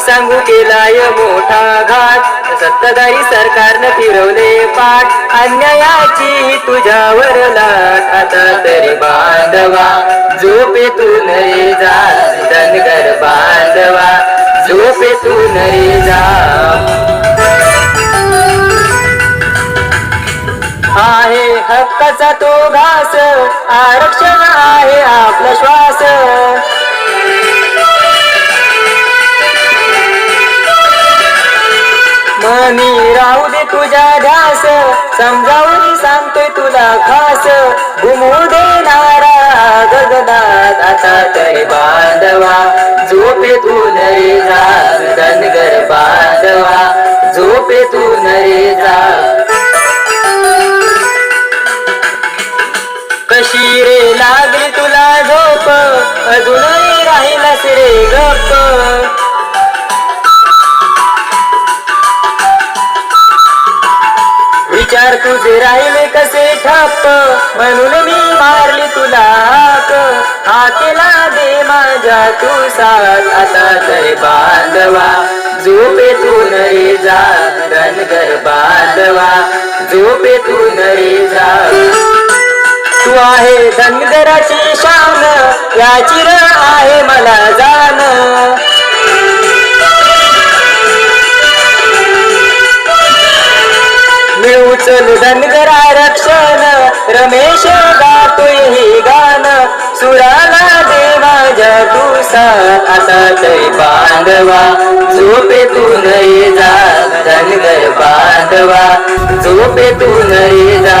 सांगू केलाय मोठा घात. सत्ताधारी सरकारनं फिरवले पाठ. अन्यायाची तुझ्यावर लाट. आता तरी बांधवा झोपेतून रे जा धनगर बांधवा झोपेतून रे जा. आहे हक्काचा तो घास आरक्षण आहे आप मी राहू दे तुझ्या ध्यास. समजावून सांगतोय तुला खास. घुमू देणारा गगनात आता तरी बांधवा. झोपेतून रे जा धनगर बांधवा. झोपेतून रे जा कशी रे तुझे राहिले कसे ठप्प म्हणून मी मारली तुला हाक. हाकेला दे माझ्या तू साथ आता तरी बांधवा. झोपेतून रे जा रणगर बांधवा. झोपेतून रे जा. तू आहे धनगराची शान याची र आहे मला मिळू धनगर आरक्षण रमेश गातोय हे गाण. सुराला दे माझ्या तुसा आता तै बांधवा झोपेतून ये जा धनगर बांधवा झोपेतून ये जा